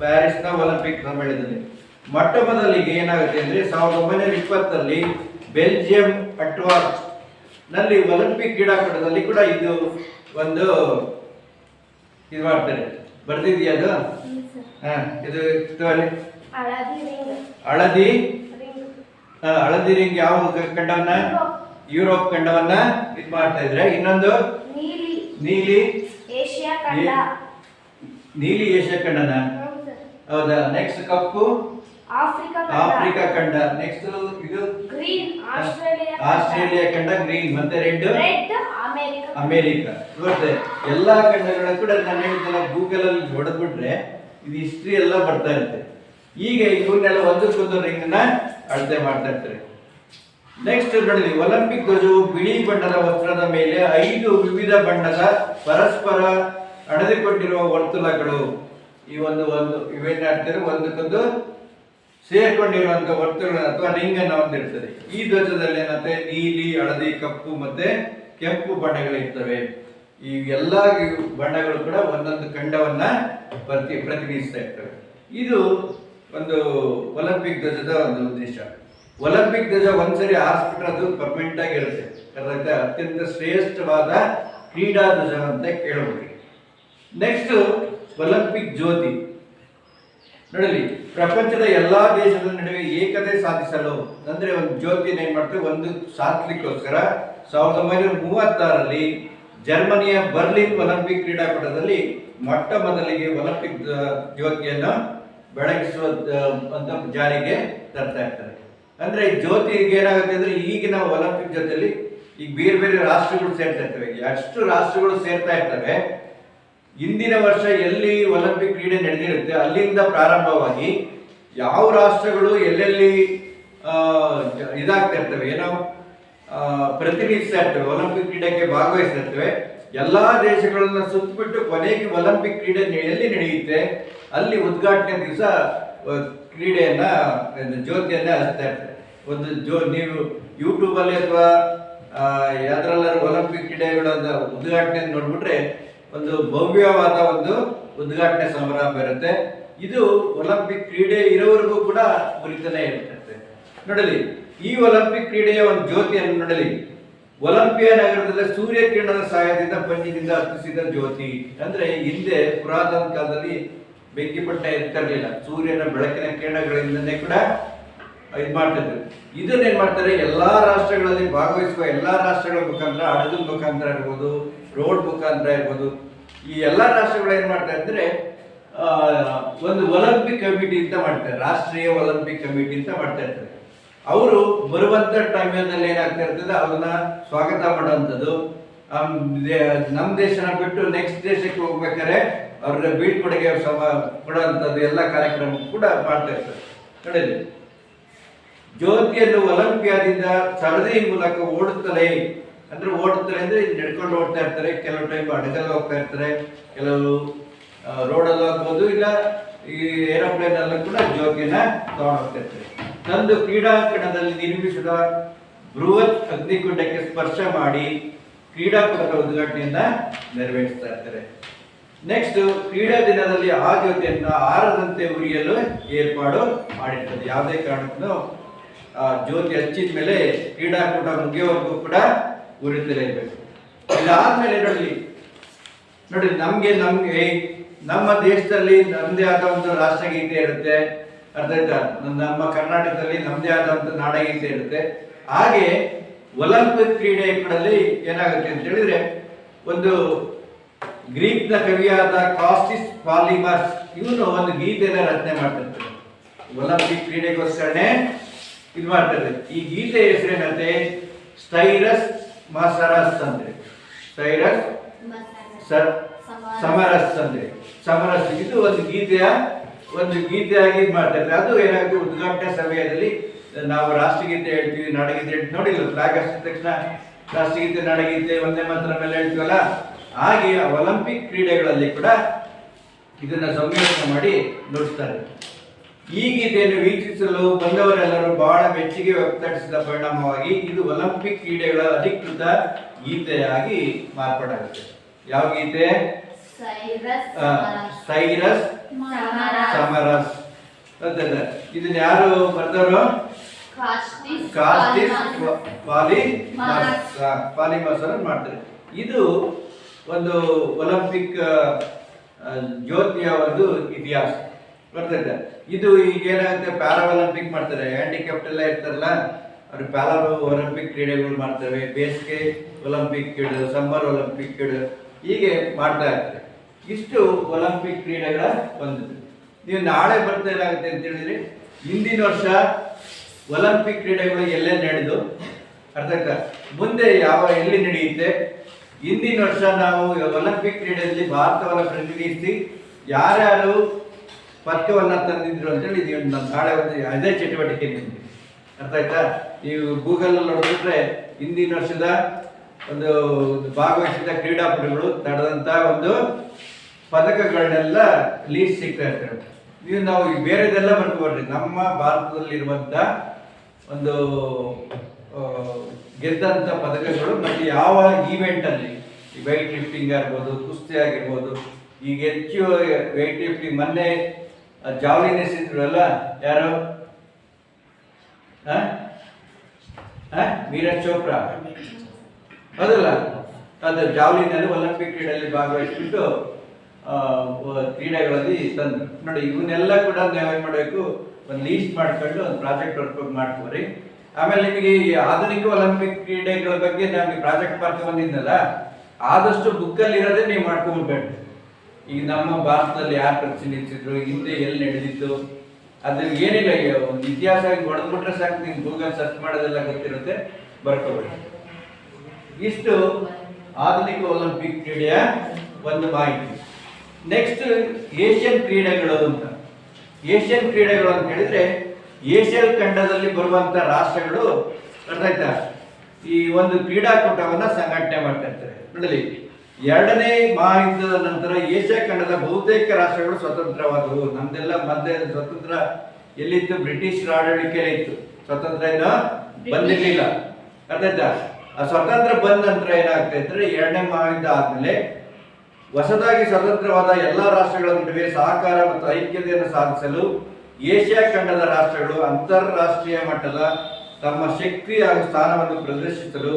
ಪ್ಯಾರಿಸ್ನ ಒಲಿಂಪಿಕ್ ಸಮ್ಮೇಳನದಲ್ಲಿ. ಮೊಟ್ಟ ಮೊದಲಿಗೆ ಏನಾಗುತ್ತೆ ಅಂದ್ರೆ ಸಾವಿರದ ಒಂಬೈನೂರ ಇಪ್ಪತ್ತರಲ್ಲಿ ಬೆಲ್ಜಿಯಂ ಅಟ್ವಾರ್ಚ್ನಲ್ಲಿ ಒಲಿಂಪಿಕ್ ಕ್ರೀಡಾಕೂಟದಲ್ಲಿ ಕೂಡ ಇದು ಒಂದು ಇದು ಮಾಡ್ತಾರೆ. ಬರ್ದಿದ್ಯಾ ಅದು? ಹಾ ಇದು. ಹಳದಿ ಹಳದಿ? ರಿಂಗ್. ಯಾವ ಖಂಡವನ್ನ? ಯುರೋಪ್. ಖಂಡವನ್ನ ಇದು ಮಾಡ್ತಾ ಇದ್ರೆ. ಇನ್ನೊಂದು? ನೀಲಿ. ನೀಲಿ? ಏಷ್ಯಾ ಖಂಡನ. ಹೌದಾ ನೆಕ್ಸ್ಟ್ ಕಪ್ಪು? ಆಫ್ರಿಕಾ ಖಂಡ. ನೆಕ್ಸ್ಟ್ ಇದು. ಗ್ರೀನ್ ಆಸ್ಟ್ರೇಲಿಯಾ ಆಸ್ಟ್ರೇಲಿಯಾ ಖಂಡ ಗ್ರೀನ್. ಮತ್ತೆ ರೆಡ್? Red America America. ನೋಡ್ತೆ ಎಲ್ಲಾ ಖಂಡಗಳ ಕೂಡ ನಾನು ಹೇಳಿದ್ದೆಲ್ಲ ಗೂಗಲ್ ಅಲ್ಲಿ ಹೊಡೆದ್ಬಿಟ್ರೆ ಇದು ಹಿಸ್ಟ್ರಿ ಎಲ್ಲ ಬರ್ತಾ ಇರುತ್ತೆ. ಈಗ ಇವನ್ನೆಲ್ಲ ಒಂದಕ್ಕೊಂದು ರಿಂಗ್ನ ಅಳತೆ ಮಾಡ್ತಾ ಇರ್ತಾರೆ. ನೆಕ್ಸ್ಟ್ ನೋಡಿ ಒಲಿಂಪಿಕ್ ಧ್ವಜವು ಬಿಳಿ ಬಣ್ಣದ ವಸ್ತ್ರದ ಮೇಲೆ ಐದು ವಿವಿಧ ಬಣ್ಣದ ಪರಸ್ಪರ ಅಣದಿಕೊಂಡಿರುವ ವರ್ತುಲಗಳು. ಈ ಒಂದು ಒಂದು ಇವೇನ್ ಹೇಳ್ತಾರೆ? ಒಂದಕ್ಕೊಂದು ಸೇರ್ಕೊಂಡಿರುವಂತ ವಸ್ತುಗಳನ್ನ ಅಥವಾ ರಿಂಗ್ ಅಂತ ಹೊಂದಿರ್ತದೆ ಈ ಧ್ವಜದಲ್ಲಿ ಏನಂತೆ? ನೀಲಿ, ಹಳದಿ, ಕಪ್ಪು ಮತ್ತೆ ಕೆಂಪು ಬಣ್ಣಗಳಿರ್ತವೆ ಈ ಎಲ್ಲಾ ಬಣ್ಣಗಳು ಕೂಡ ಒಂದೊಂದು ಖಂಡವನ್ನ ಪ್ರತಿ ಪ್ರತಿನಿಧಿಸ್ತಾ ಇರ್ತವೆ. ಇದು ಒಂದು ಒಲಿಂಪಿಕ್ ಧ್ವಜದ ಒಂದು ಉದ್ದೇಶ. ಒಲಿಂಪಿಕ್ ಧ್ವಜ ಒಂದ್ಸರಿ ಹಾರಿಸ್ಬಿಟ್ರೆ ಅದು ಪರ್ಮನೆಂಟ್ ಆಗಿರುತ್ತೆ ಅದಕ್ಕೆ ಅತ್ಯಂತ ಶ್ರೇಷ್ಠವಾದ ಕ್ರೀಡಾ ಧ್ವಜ ಅಂತ ಕೇಳಬಹುದು ನೆಕ್ಸ್ಟ್ ಒಲಿಂಪಿಕ್ ಜ್ಯೋತಿ. ನೋಡಲಿ, ಪ್ರಪಂಚದ ಎಲ್ಲಾ ದೇಶದ ನಡುವೆ ಏಕತೆ ಸಾಧಿಸಲು, ಅಂದ್ರೆ ಒಂದು ಜ್ಯೋತಿನ ಏನ್ ಮಾಡ್ತೇವೆ, ಒಂದು ಸಾಧಿಸಲಿಕ್ಕೋಸ್ಕರ ಸಾವಿರದ ಒಂಬೈನೂರ ಮೂವತ್ತಾರರಲ್ಲಿ ಜರ್ಮನಿಯ ಬರ್ಲಿನ್ ಒಲಿಂಪಿಕ್ ಕ್ರೀಡಾಕೂಟದಲ್ಲಿ ಮೊಟ್ಟ ಮೊದಲಿಗೆ ಒಲಿಂಪಿಕ್ ಜ್ಯೋತಿಯನ್ನು ಬೆಳಗಿಸುವ ಅಂತ ಜಾರಿಗೆ ತರ್ತಾ ಇರ್ತಾರೆ. ಅಂದ್ರೆ ಜ್ಯೋತಿಗೆ ಏನಾಗುತ್ತೆ ಅಂದ್ರೆ ಈಗಿನ ಒಲಿಂಪಿಕ್ ಜೊತೆಯಲ್ಲಿ ಈಗ ಬೇರೆ ಬೇರೆ ರಾಷ್ಟ್ರಗಳು ಸೇರ್ತಾ ಇರ್ತವೆ. ಎಷ್ಟು ರಾಷ್ಟ್ರಗಳು ಸೇರ್ತಾ ಇರ್ತವೆ ಇಂದಿನ ವರ್ಷ ಎಲ್ಲಿ ಒಲಿಂಪಿಕ್ ಕ್ರೀಡೆ ನಡೆದಿರುತ್ತೆ, ಅಲ್ಲಿಂದ ಪ್ರಾರಂಭವಾಗಿ ಯಾವ ರಾಷ್ಟ್ರಗಳು ಎಲ್ಲೆಲ್ಲಿ ಇದಾಗ್ತಾ ಇರ್ತವೆ, ಏನೋ ಪ್ರತಿನಿಧಿಸ್ತಾ ಇರ್ತವೆ, ಒಲಿಂಪಿಕ್ ಕ್ರೀಡೆಗೆ ಭಾಗವಹಿಸ್ತಾ ಇರ್ತವೆ, ಎಲ್ಲಾ ದೇಶಗಳನ್ನ ಸುತ್ತಬಿಟ್ಟು ಕೊನೆಗೆ ಒಲಿಂಪಿಕ್ ಕ್ರೀಡೆ ಎಲ್ಲಿ ನಡೆಯುತ್ತೆ, ಅಲ್ಲಿ ಉದ್ಘಾಟನೆ ದಿವಸ ಕ್ರೀಡೆಯನ್ನ ಜ್ಯೋತಿಯನ್ನ ಹಚ್ತಾ ಇರ್ತಾರೆ ಒಂದು ಜೋ, ನೀವು ಯೂಟ್ಯೂಬಲ್ಲಿ ಅಥವಾ ಯಾವ್ದ್ರಲ್ಲಾದ್ರೂ ಒಲಿಂಪಿಕ್ ಕ್ರೀಡೆಗಳ ಉದ್ಘಾಟನೆ ನೋಡ್ಬಿಟ್ರೆ ಒಂದು ಭವ್ಯವಾದ ಒಂದು ಉದ್ಘಾಟನೆ ಸಮಾರಂಭ ಇರುತ್ತೆ. ಇದು ಒಲಿಂಪಿಕ್ ಕ್ರೀಡೆ ಇರೋವರೆಗೂ ಕೂಡ ಮುರಿತಾನೆ ಇರುತ್ತೆ. ನೋಡಲಿ, ಈ ಒಲಿಂಪಿಕ್ ಕ್ರೀಡೆಯ ಒಂದು ಜ್ಯೋತಿಯನ್ನು ನೋಡಲಿ. ಒಲಿಂಪಿಯಾ ನಗರದಲ್ಲಿ ಸೂರ್ಯ ಕಿರಣದ ಸಹಾಯದಿಂದ ಪಂಜಿನಿಂದ ಅರ್ಪಿಸಿದ ಜ್ಯೋತಿ. ಅಂದ್ರೆ ಹಿಂದೆ ಪುರಾತನ ಕಾಲದಲ್ಲಿ ಬೆಂಕಿ ಪಟ್ಟ ಇರ್ತಿರ್ಲಿಲ್ಲ ಸೂರ್ಯನ ಬೆಳಕಿನ ಕಿರಣಗಳಿಂದನೇ ಕೂಡ ಇದು ಮಾಡ್ತಿದ್ರು ಇದನ್ನ ಏನ್ ಮಾಡ್ತಾರೆ? ಎಲ್ಲಾ ರಾಷ್ಟ್ರಗಳಲ್ಲಿ ಭಾಗವಹಿಸುವ ಎಲ್ಲಾ ರಾಷ್ಟ್ರಗಳ ಮುಖಾಂತರ ಹಡಗು ಮುಖಾಂತರ ಇರ್ಬೋದು, ರೋಡ್ ಮುಖಾಂತರ ಇರ್ಬೋದು, ಈ ಎಲ್ಲಾ ರಾಷ್ಟ್ರಗಳು ಏನ್ ಮಾಡ್ತಾರೆ ಅಂದ್ರೆ ಒಂದು ಒಲಿಂಪಿಕ್ ಕಮಿಟಿ ಅಂತ ಮಾಡ್ತಾರೆ, ರಾಷ್ಟ್ರೀಯ ಒಲಿಂಪಿಕ್ ಕಮಿಟಿ ಅಂತ ಮಾಡ್ತಾ ಇರ್ತಾರೆ. ಅವರು ಬರುವಂತ ಟೈಮಲ್ಲಿ ಏನಾಗ್ತಾ ಇರ್ತದೆ, ಅವ್ರನ್ನ ಸ್ವಾಗತ ಮಾಡುವಂಥದ್ದು. ನಮ್ಮ ದೇಶನ ಬಿಟ್ಟು ನೆಕ್ಸ್ಟ್ ದೇಶಕ್ಕೆ ಹೋಗ್ಬೇಕಾದ್ರೆ ಅವ್ರ ಬೀಳ್ಕೊಡುಗೆ ಸಮ, ಕೊಡುವಂಥದ್ದು ಎಲ್ಲ ಕಾರ್ಯಕ್ರಮ ಕೂಡ ಮಾಡ್ತಾ ಇರ್ತಾರೆ. ನೋಡಿ ಜ್ಯೋತಿಯನ್ನು ಒಲಂಪಿಯಾದಿಂದ ಸರದಿ ಮೂಲಕ ಓಡುತ್ತಲೇ, ಅಂದ್ರೆ ಓಡುತ್ತಲೇ ಅಂದ್ರೆ ನಡ್ಕೊಂಡು ಓಡ್ತಾ ಇರ್ತಾರೆ, ಕೆಲವು ಟೈಮ್ ಅಡಗಲ್ಲಿ ಹೋಗ್ತಾ ಇರ್ತಾರೆ, ಕೆಲವು ರೋಡಲ್ಲಿ ಹೋಗ್ಬೋದು, ಇಲ್ಲ ಈ ಏರೋಪ್ಲೇನ್ ಅಲ್ಲೂ ಕೂಡ ಜ್ಯೋತಿಯನ್ನ ತಗೊಂಡು ಇರ್ತಾರೆ. ತಂದು ಕ್ರೀಡಾಂಗಣದಲ್ಲಿ ನಿರ್ಮಿಸಿದ ಬೃಹತ್ ಅಗ್ನಿಕುಂಡಕ್ಕೆ ಸ್ಪರ್ಶ ಮಾಡಿ ಕ್ರೀಡಾಕೂಟದ ಉದ್ಘಾಟನೆಯನ್ನ ನೆರವೇರಿಸ್ತಾ ಇರ್ತಾರೆ. ನೆಕ್ಸ್ಟ್ ಕ್ರೀಡಾ ದಿನದಲ್ಲಿ ಆ ಜ್ಯೋತಿಯನ್ನ ಆರದಂತೆ ಉರಿಯಲು ಏರ್ಪಾಡು ಮಾಡಿರ್ತದೆ. ಯಾವುದೇ ಕಾರಣಕ್ಕೂ ಜ್ಯೋತಿ ಹಚ್ಚಿದ ಮೇಲೆ ಕ್ರೀಡಾಕೂಟ ಮುಗಿಯೋವರೆಗೂ ಕೂಡ ಉರಿತಲೇ ಇರಬೇಕು ಇದಾದ್ಮೇಲೆ ನೋಡಿ ನೋಡಿ, ನಮ್ಗೆ ನಮ್ಗೆ ನಮ್ಮ ದೇಶದಲ್ಲಿ ನಮ್ಮದೇ ಆದ ಒಂದು ರಾಷ್ಟ್ರಗೀತೆ ಇರುತ್ತೆ. ಅರ್ಥ ಆಯ್ತಾ? ನಮ್ಮ ಕರ್ನಾಟಕದಲ್ಲಿ ನಮ್ಮದೇ ಆದ ಒಂದು ನಾಡಗೀತೆ ಇರುತ್ತೆ. ಹಾಗೆ ಒಲಿಂಪಿಕ್ ಕ್ರೀಡೆಗಳಲ್ಲಿ ಏನಾಗುತ್ತೆ ಅಂತ ಹೇಳಿದ್ರೆ, ಒಂದು ಗ್ರೀಕ್ನ ಕವಿಯಾದ ಕಾಸ್ಟಿಸ್ ಪಾಲಿಮರ್ಸ್ ಇವನು ಒಂದು ಗೀತೆನ ರಚನೆ ಮಾಡ್ತಿರ್ತಾರೆ. ಒಲಿಂಪಿಕ್ ಕ್ರೀಡೆಗೋಸ್ಕರನೇ ಇದು ಮಾಡ್ತಾರೆ. ಈ ಗೀತೆ ಹೆಸರೇನಂತೆ ಸ್ಟೈರಸ್ ಮಸರಸ್ ಅಂದ್ರೆ. ಸ್ಟೈರಸ್ ಸಮರಸ್. ಅಂದ್ರೆ. ಸಮರಸ್ ಇದು ಒಂದು ಗೀತೆಯ ಒಂದು ಗೀತೆಯಾಗಿ ಇದು ಮಾಡ್ತಾರೆ. ಅದು ಏನಾಗುತ್ತೆ? ಉದ್ಘಾಟನೆ ಸಮಯದಲ್ಲಿ ನಾವು ರಾಷ್ಟ್ರಗೀತೆ ಹೇಳ್ತೀವಿ ನಾಡಗೀತೆ ಹೇಳ್ತೀವಿ. ನೋಡಿಲ್ಲ ಫ್ಲಾಗ್ ಹಚ್ಚಿದ ತಕ್ಷಣ ರಾಷ್ಟ್ರಗೀತೆ ನಾಡಗೀತೆ ಒಂದೇ ಮಾತ್ರ ಮೇಲೆ ಹೇಳ್ತೀವಲ್ಲ? ಹಾಗೆ ಒಲಿಂಪಿಕ್ ಕ್ರೀಡೆಗಳಲ್ಲಿ ಕೂಡ ಇದನ್ನ ಸಂಯೋಜನೆ ಮಾಡಿ ನುಡಿಸ್ತಾರೆ. ಈ ಗೀತೆಯನ್ನು ವೀಕ್ಷಿಸಲು ಬಂದವರೆಲ್ಲರೂ ಬಹಳ ಮೆಚ್ಚುಗೆ ವ್ಯಕ್ತಪಡಿಸಿದ ಪರಿಣಾಮವಾಗಿ ಇದು ಒಲಿಂಪಿಕ್ ಕ್ರೀಡೆಗಳ ಅಧಿಕೃತ ಗೀತೆಯಾಗಿ ಮಾರ್ಪಾಡಾಗುತ್ತೆ. ಯಾವ ಗೀತೆ? ಸೈರಸ್ ಸಮರಸ್. ಇದನ್ನ ಯಾರು ಬರ್ದವರು? ಮಾಡ್ತಾರೆ. ಇದು ಒಂದು ಒಲಿಂಪಿಕ್ ಜ್ಯೋತಿಯ ಒಂದು ಇತಿಹಾಸ. ಬರ್ತದೆ ಇದು ಈಗ ಏನಾಗುತ್ತೆ ಪ್ಯಾರಾ ಮಾಡ್ತಾರೆ. ಹ್ಯಾಂಡಿಕ್ಯಾಪ್ಟ್ ಎಲ್ಲ ಇರ್ತಾರಲ್ಲ, ಅವ್ರು ಪ್ಯಾರಾ ಒಲಂಪಿಕ್ ಕ್ರೀಡೆಗಳು ಮಾಡ್ತವೆ. ಬೇಸಿಗೆ ಒಲಿಂಪಿಕ್ ಕ್ರೀಡೆ ಸಮ್ಮರ್ ಒಲಿಂಪಿಕ್ ಕ್ರೀಡೆ, ಹೀಗೆ ಮಾಡ್ತಾ ಇರ್ತಾರೆ. ಇಷ್ಟು ಒಲಿಂಪಿಕ್ ಕ್ರೀಡೆಗಳ ಬಂದಿದೆ ನೀವು ನಾಳೆ ಬರ್ತಾ ಏನಾಗುತ್ತೆ ಅಂತ ಹೇಳಿದ್ರೆ, ಹಿಂದಿನ ವರ್ಷ ಒಲಿಂಪಿಕ್ ಕ್ರೀಡೆಗಳು ಎಲ್ಲೇ ನಡೆದು, ಅರ್ಥ ಆಯ್ತಾ? ಮುಂದೆ ಯಾವ, ಎಲ್ಲಿ ನಡೆಯುತ್ತೆ? ಹಿಂದಿನ ವರ್ಷ ನಾವು ಒಲಿಂಪಿಕ್ ಕ್ರೀಡೆಯಲ್ಲಿ ಭಾರತವನ್ನು ಪ್ರತಿನಿಧಿಸಿ, ಯಾರ್ಯಾರು ಪದಕವನ್ನ ತಂದಿದ್ರು ಅಂತೇಳಿ ಇದು ನಮ್ಮ ನಾಳೆ ಒಂದು ಅದೇ ಚಟುವಟಿಕೆ ನಿಮಗೆ. ಅರ್ಥ ಆಯ್ತಾ? ನೀವು ಗೂಗಲ್ ನೋಡಿಬಿಟ್ರೆ ಹಿಂದಿನ ವರ್ಷದ ಒಂದು ಭಾಗವಹಿಸಿದ ಕ್ರೀಡಾಪಟುಗಳು ತಡೆದಂತ ಒಂದು ಪದಕಗಳನ್ನೆಲ್ಲ ಲೀಸ್ಟ್ ಸಿಗ್ತಾ ಇರ್ತಾರೆ ನೀವು ನಾವು ಬೇರೆದೆಲ್ಲ ಬರ್ಕೋಬಾರ್ರಿ ನಮ್ಮ ಭಾರತದಲ್ಲಿರುವಂತ ಒಂದು ಗೆದ್ದಂತ ಪದಕಗಳು ಮತ್ತೆ ಯಾವ ಈವೆಂಟ್ ಅಲ್ಲಿ? ವೈಟ್ ಲಿಫ್ಟಿಂಗ್ ಆಗಿರ್ಬೋದು, ಕುಸ್ತಿ ಆಗಿರ್ಬೋದು ಈಗ ಹೆಚ್ಚು ವೈಟ್ ಲಿಫ್ಟಿಂಗ್ ಮೊನ್ನೆ ಜಾವ್ಲಿನ್ ಎಸೆದ್ರಲ್ಲ ಯಾರು? ನೀರಜ್ ಚೋಪ್ರಾ? ಹೌದಲ್ಲ? ಅದು ಜಾವಲಿನಲ್ಲಿ ಒಲಿಂಪಿಕ್ ಕ್ರೀಡೆಯಲ್ಲಿ ಭಾಗವಹಿಸ್ಬಿಟ್ಟು ಕ್ರೀಡೆಗಳಲ್ಲಿ ತಂದು. ನೋಡಿ, ಇವನ್ನೆಲ್ಲ ಕೂಡ ನಾವೇನು ಮಾಡಬೇಕು? ಒಂದು ಲೀಸ್ಟ್ ಮಾಡ್ಕೊಂಡು ಒಂದು ಪ್ರಾಜೆಕ್ಟ್ ವರ್ಕ್ ಮಾಡ್ಕೋರಿ. ಆಮೇಲೆ ನಿಮಗೆ ಈ ಆಧುನಿಕ ಒಲಿಂಪಿಕ್ ಕ್ರೀಡೆಗಳ ಬಗ್ಗೆ ನಮಗೆ ಪ್ರಾಜೆಕ್ಟ್ ಮಾಡ್ಕೊಂಡು ಬಂದಿದ್ನಲ್ಲ, ಆದಷ್ಟು ಬುಕ್ಕಲ್ಲಿ ಇರೋದೇ ನೀವು ಮಾಡ್ಕೊಂಡ್ಬೇಡಿ ಈಗ ನಮ್ಮ ಭಾರತದಲ್ಲಿ ಯಾರು ಪ್ರತಿನಿಧಿಸಿದ್ರು ಹಿಂದೆ ಎಲ್ಲಿ ನಡೆದಿತ್ತು ಅದ್ರಲ್ಲಿ ಏನಿಲ್ಲ ಒಂದು ಇತಿಹಾಸ ಹೊಡೆದ್ಬಿಟ್ರೆ ಸಾಕು ನಿಮ್ಗೆ ಗೂಗಲ್ ಸರ್ಚ್ ಮಾಡೋದೆಲ್ಲ ಗೊತ್ತಿರುತ್ತೆ. ಬರ್ಕೋಬೇಡಿ. ಇಷ್ಟು ಆಧುನಿಕ ಒಲಿಂಪಿಕ್ ಕ್ರೀಡೆಯ ಒಂದು ಮಾಹಿತಿ. ನೆಕ್ಸ್ಟ್ ಏಷ್ಯನ್ ಕ್ರೀಡೆಗಳು ಅಂತ. ಏಷ್ಯನ್ ಕ್ರೀಡೆಗಳು ಅಂತ ಹೇಳಿದ್ರೆ ಏಷ್ಯನ್ ಖಂಡದಲ್ಲಿ ಬರುವಂತ ರಾಷ್ಟ್ರಗಳು, ಅರ್ಥ ಆಯ್ತಾ? ಈ ಒಂದು ಕ್ರೀಡಾಕೂಟವನ್ನ ಸಂಘಟನೆ ಮಾಡ್ತಾ ಇರ್ತಾರೆ. ನೋಡಲಿ ಎರಡನೇ ಮಹಾಯುದ್ಧದ ನಂತರ ಏಷ್ಯಾ ಖಂಡದ ಬಹುತೇಕ ರಾಷ್ಟ್ರಗಳು ಸ್ವತಂತ್ರವಾದವು ನಮ್ದೆಲ್ಲ ಮಧ್ಯ ಸ್ವತಂತ್ರ ಎಲ್ಲಿತ್ತು? ಬ್ರಿಟಿಷ್ ಆಡಳಿಕೆ ಇತ್ತು. ಸ್ವತಂತ್ರ ಏನು? ಬಂದಿರ್ಲಿಲ್ಲ. ಆ ಸ್ವತಂತ್ರ ಬಂದ ನಂತರ ಏನಾಗ್ತಾ ಇದ್ರೆ ಎರಡನೇ ಮಹಾಯುದ್ಧ ಆದ್ಮೇಲೆ ಹೊಸದಾಗಿ ಸ್ವತಂತ್ರವಾದ ಎಲ್ಲಾ ರಾಷ್ಟ್ರಗಳ ನಡುವೆ ಸಹಕಾರ ಮತ್ತು ಐಕ್ಯತೆಯನ್ನು ಸಾಧಿಸಲು ಏಷ್ಯಾ ಖಂಡದ ರಾಷ್ಟ್ರಗಳು ಅಂತಾರಾಷ್ಟ್ರೀಯ ಮಟ್ಟದ ತಮ್ಮ ಶಕ್ತಿ ಹಾಗೂ ಸ್ಥಾನವನ್ನು ಪ್ರದರ್ಶಿಸಲು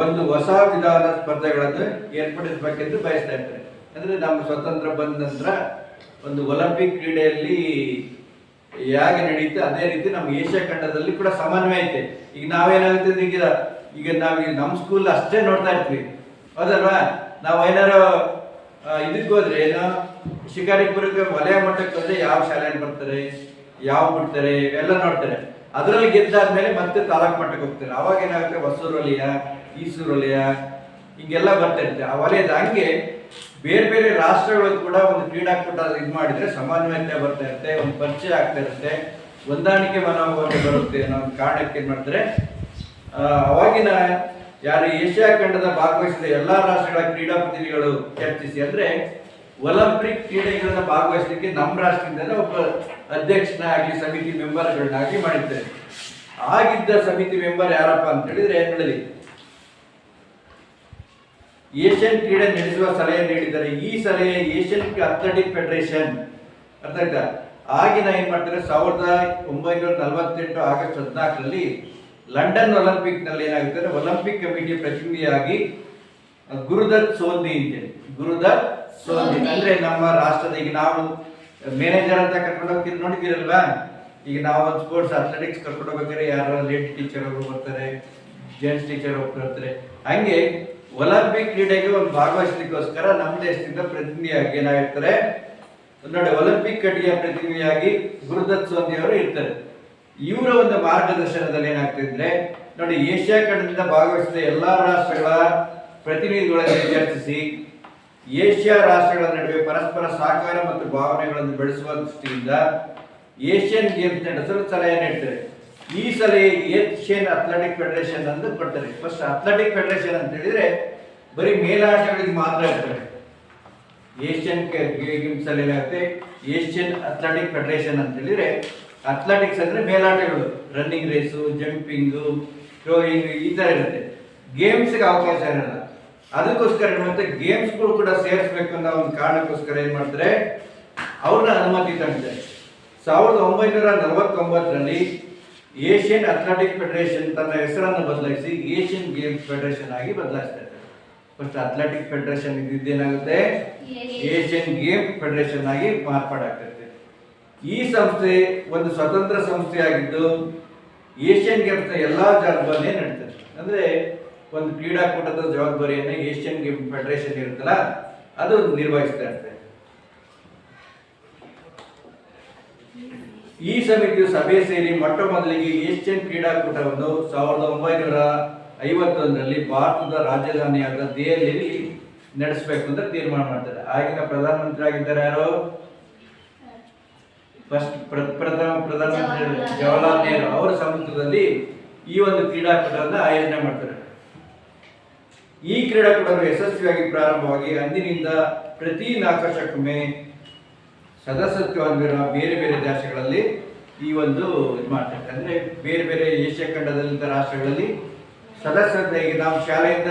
ಒಂದು ಹೊಸ ವಿಧಾನ ಸ್ಪರ್ಧೆಗಳನ್ನು ಏರ್ಪಡಿಸಬೇಕೆಂದು ಬಯಸ್ತಾ ಇರ್ತಾರೆ. ಅಂದ್ರೆ ನಮ್ಮ ಸ್ವತಂತ್ರ ಬಂದ ನಂತರ ಒಂದು ಒಲಿಂಪಿಕ್ ಕ್ರೀಡೆಯಲ್ಲಿ ಹೇಗೆ ನಡೀತೆ ಅದೇ ರೀತಿ ನಮ್ಮ ಏಷ್ಯಾ ಖಂಡದಲ್ಲಿ ಕೂಡ ಸಮನ್ವಯ ಐತೆ. ಈಗ ನಾವೇನಾಗುತ್ತೆ ಈಗ ಈಗ ನಾವೀಗ ನಮ್ಮ ಸ್ಕೂಲ್ ಅಷ್ಟೇ ನೋಡ್ತಾ ಇರ್ತೀವಿ. ಹೌದಲ್ವಾ? ನಾವು ಏನಾರು ಇದಕ್ಕೆ ಹೋದ್ರೆ ಏನೋ ಶಿಕಾರಿಪುರಕ್ಕೆ ವಲಯ ಮಟ್ಟಕ್ಕೆ ಹೋದ್ರೆ ಯಾವ ಶಾಲೆಯಲ್ಲಿ ಬರ್ತಾರೆ, ಯಾವ ಬಿಡ್ತಾರೆ ಇವೆಲ್ಲ ನೋಡ್ತಾರೆ. ಅದರಲ್ಲಿ ಗೆದ್ದಾದ್ಮೇಲೆ ಮತ್ತೆ ತಾಲೂಕ್ ಮಟ್ಟಕ್ಕೆ ಹೋಗ್ತಾರೆ. ಅವಾಗ ಏನಾಗುತ್ತೆ? ಹೊಸೂರು ವಲಯ ಈಸೂರು ವಲಯ ಹಿಂಗೆಲ್ಲ ಬರ್ತಾ ಇರುತ್ತೆ ಆ ವಲಯದ ಹಂಗೆ ಬೇರೆ ಬೇರೆ ರಾಷ್ಟ್ರಗಳು ಕೂಡ ಒಂದು ಕ್ರೀಡಾಕೂಟ ಇದು ಮಾಡಿದ್ರೆ ಸಮನ್ವಯತೆ ಬರ್ತಾ ಇರುತ್ತೆ ಒಂದು ಪರಿಚಯ ಆಗ್ತಾ ಇರುತ್ತೆ ಹೊಂದಾಣಿಕೆ ಮನೋಭಾವನೆ ಬರುತ್ತೆ ಅನ್ನೋ ಒಂದು ಕಾರಣಕ್ಕೆ ಏನ್ ಮಾಡ್ತಾರೆ? ಅವಾಗಿನ ಯಾರು ಏಷ್ಯಾ ಖಂಡದ ಭಾಗವಹಿಸಿದ ಎಲ್ಲಾ ರಾಷ್ಟ್ರಗಳ ಕ್ರೀಡಾ ಪ್ರತಿನಿಧಿಗಳು ಚರ್ಚಿಸಿ ಅಂದ್ರೆ ಒಲಿಂಪಿಕ್ ಕ್ರೀಡೆಗಳನ್ನ ಭಾಗವಹಿಸಲಿಕ್ಕೆ ನಮ್ಮ ರಾಷ್ಟ್ರದಿಂದಲೇ ಒಬ್ಬ ಅಧ್ಯಕ್ಷನಾಗಿ ಸಮಿತಿ ಮೆಂಬರ್ಗಳನ್ನಾಗಿ ಮಾಡಿದ್ದಾರೆ. ಆಗಿದ್ದ ಸಮಿತಿ ಮೆಂಬರ್ ಯಾರಪ್ಪ ಅಂತ ಹೇಳಿದ್ರೆ ಹೇಳಿ? ಏಷ್ಯನ್ ಕ್ರೀಡೆ ನಡೆಸುವ ಸಲಹೆ ನೀಡಿದ್ದಾರೆ. ಈ ಸಲಹೆ ಏಷ್ಯನ್ ಅಥ್ಲೆಟಿಕ್ ಫೆಡರೇಷನ್. ಅರ್ಥ ಆಯ್ತಾ? ಆಗಿನ ಏನ್ ಮಾಡ್ತಾರೆ? ಸಾವಿರದ ಒಂಬೈನೂರ ನಲವತ್ತೆಂಟು ಆಗಸ್ಟ್ ಹದಿನಾಲ್ಕರಲ್ಲಿ ಲಂಡನ್ ಒಲಿಂಪಿಕ್ನಲ್ಲಿ ಏನಾಗುತ್ತೆ ಒಲಂಪಿಕ್ ಒಲಿಂಪಿಕ್ ಕಮಿಟಿ ಪ್ರತಿನಿಧಿಯಾಗಿ ಗುರುದತ್ ಸೋಂದಿ ಅಂತೇಳಿ ಗುರುದತ್ ಸೋಂದಿ. ಅಂದ್ರೆ ನಮ್ಮ ರಾಷ್ಟ್ರದ ಈಗ ನಾವು ಮ್ಯಾನೇಜರ್ ಅಂತ ಕರ್ಕೊಂಡು ಹೋಗ್ತೀವಿ ನೋಡಿದಿರಲ್ವಾ ಈಗ ನಾವು ಒಂದು ಸ್ಪೋರ್ಟ್ಸ್ ಅಥ್ಲೆಟಿಕ್ಸ್ ಕರ್ಕೊಂಡು ಹೋಗ್ಬೇಕಾದ್ರೆ ಯಾರು ಲೇಡಿ ಟೀಚರ್ ಅವರು ಬರ್ತಾರೆ ಜೆಂಟ್ಸ್ ಟೀಚರ್ ಒಬ್ರು ಬರ್ತಾರೆ. ಹಂಗೆ ಒಲಿಂಪಿಕ್ ಕ್ರೀಡೆಗೆ ಒಂದು ಭಾಗವಹಿಸಲಿಕ್ಕೋಸ್ಕರ ನಮ್ಮ ದೇಶದಿಂದ ಪ್ರತಿನಿಧಿಯಾಗಿ ಏನಾಗಿರ್ತಾರೆ ನೋಡಿ ಒಲಿಂಪಿಕ್ ಕಡೆಯ ಪ್ರತಿನಿಧಿಯಾಗಿ ಗುರುದತ್ ಸ್ವಾಮಿ ಅವರು ಇರ್ತಾರೆ. ಇವರ ಒಂದು ಮಾರ್ಗದರ್ಶನದಲ್ಲಿ ಏನಾಗ್ತಿದ್ರೆ ನೋಡಿ, ಏಷ್ಯಾ ಖಂಡದಿಂದ ಭಾಗವಹಿಸಿದ ಎಲ್ಲಾ ರಾಷ್ಟ್ರಗಳ ಪ್ರತಿನಿಧಿಗಳನ್ನು ಚರ್ಚಿಸಿ ಏಷ್ಯಾ ರಾಷ್ಟ್ರಗಳ ನಡುವೆ ಪರಸ್ಪರ ಸಹಕಾರ ಮತ್ತು ಭಾವನೆಗಳನ್ನು ಬೆಳೆಸುವ ದೃಷ್ಟಿಯಿಂದ ಏಷ್ಯನ್ ಗೇಮ್ಸ್ ನಡೆಸಲು ಸಲಹೆ ನೀಡ್ತಾರೆ. ಈ ಸಲಹೆ ಏಷ್ಯನ್ ಅಥ್ಲೆಟಿಕ್ ಫೆಡರೇಷನ್ ಅಂತ ಕೊಡ್ತಾರೆ. ಫಸ್ಟ್ ಅಥ್ಲೆಟಿಕ್ ಫೆಡರೇಷನ್ ಅಂತ ಹೇಳಿದ್ರೆ ಬರೀ ಮೇಲಾಟಗಳಿಗೆ ಮಾತ್ರ ಇರ್ತಾರೆ ಏಷ್ಯನ್ ಗೇಮ್ಸ್ ಅಲ್ಲಿ ಏನಾಗುತ್ತೆ ಏಷ್ಯನ್ ಅಥ್ಲೆಟಿಕ್ ಫೆಡರೇಷನ್ ಅಂತ ಹೇಳಿದ್ರೆ ಅಥ್ಲೆಟಿಕ್ಸ್ ಅಂದ್ರೆ ಮೇಲಾಟಗಳು ರನ್ನಿಂಗ್ ರೇಸು, ಜಂಪಿಂಗು, ಥ್ರೋಯಿಂಗ್ ಈ ತರ ಇರುತ್ತೆ. ಗೇಮ್ಸ್ಗೆ ಅವಕಾಶ ಇರಲ್ಲ. ಅದಕ್ಕೋಸ್ಕರ ಮತ್ತೆ ಗೇಮ್ಸ್ಗಳು ಕೂಡ ಸೇರಿಸ್ಬೇಕು ಅನ್ನೋ ಒಂದು ಕಾರಣಕ್ಕೋಸ್ಕರ ಏನ್ ಮಾಡ್ತಾರೆ? ಅವ್ರನ್ನ ಅನುಮತಿ ತಂದಿದೆ ಸಾವಿರದ ಒಂಬೈನೂರ ನಲವತ್ತೊಂಬತ್ತರಲ್ಲಿ ಏಷ್ಯನ್ ಅಥ್ಲೆಟಿಕ್ ಫೆಡರೇಷನ್ ತನ್ನ ಹೆಸರನ್ನು ಬದಲಾಯಿಸಿ ಏಷ್ಯನ್ ಗೇಮ್ಸ್ ಫೆಡರೇಷನ್ ಆಗಿ ಬದಲಾಯಿಸ್ತಾ ಇದ್ದಾರೆ. ಫಸ್ಟ್ ಅಥ್ಲೆಟಿಕ್ ಫೆಡರೇಷನ್ ಇದ್ದೇನಾಗುತ್ತೆ ಏಷ್ಯನ್. ಗೇಮ್ ಫೆಡರೇಷನ್ ಆಗಿ ಮಾರ್ಪಾಡಾಗ್ತೈತೆ ಈ ಸಂಸ್ಥೆ ಒಂದು ಸ್ವತಂತ್ರ ಸಂಸ್ಥೆಯಾಗಿದ್ದು ಏಷ್ಯನ್ ಗೇಮ್ಸ್ ಎಲ್ಲ ಜವಾಬ್ದಾರಿಯೇ ನಡೀತದೆ. ಅಂದ್ರೆ ಒಂದು ಕ್ರೀಡಾಕೂಟದ ಜವಾಬ್ದಾರಿಯನ್ನು ಏಷ್ಯನ್ ಗೇಮ್ ಫೆಡರೇಷನ್ ಇರುತ್ತಲ್ಲ ಅದು ನಿರ್ವಹಿಸ್ತಾ ಇರ್ತದೆ ಈ ಸಮಿತಿಯು ಸಭೆ ಸೇರಿ ಮೊಟ್ಟ ಮೊದಲಿಗೆ ಏಷ್ಯನ್ ಕ್ರೀಡಾಕೂಟವನ್ನು ಸಾವಿರದ ಒಂಬೈನೂರ ಐವತ್ತೊಂದರಲ್ಲಿ ಭಾರತದ ರಾಜಧಾನಿಯಾದ ದೆಹಲಿಯಲ್ಲಿ ನಡೆಸಬೇಕು ಅಂತ ತೀರ್ಮಾನ ಮಾಡ್ತಾರೆ. ಆಗಿನ ಪ್ರಧಾನಮಂತ್ರಿ ಆಗಿದ್ದಾರೆ ಯಾರು? ಫಸ್ಟ್ ಪ್ರಥಮ ಪ್ರಧಾನಮಂತ್ರಿ ಜವಾಹರ್ಲಾಲ್ ನೆಹರು. ಅವರ ಸಮ್ಮುಖದಲ್ಲಿ ಈ ಒಂದು ಕ್ರೀಡಾಕೂಟವನ್ನು ಆಯೋಜನೆ ಮಾಡ್ತಾರೆ. ಈ ಕ್ರೀಡಾಕೂಟವು ಯಶಸ್ವಿಯಾಗಿ ಪ್ರಾರಂಭವಾಗಿ ಅಂದಿನಿಂದ ಪ್ರತಿ ನಾಲ್ಕು ವರ್ಷಕ್ಕೊಮ್ಮೆ ಸದಸ್ಯತ್ವ ಬೇರೆ ಬೇರೆ ದೇಶಗಳಲ್ಲಿ ಈ ಒಂದು ಇದು ಮಾಡ್ತಾರೆ. ಅಂದ್ರೆ ಬೇರೆ ಬೇರೆ ಏಷ್ಯಾ ಖಂಡದಲ್ಲಿದ್ದ ರಾಷ್ಟ್ರಗಳಲ್ಲಿ ಸದಸ್ಯತ್ವ ಈಗ ನಾವು ಶಾಲೆಯಿಂದ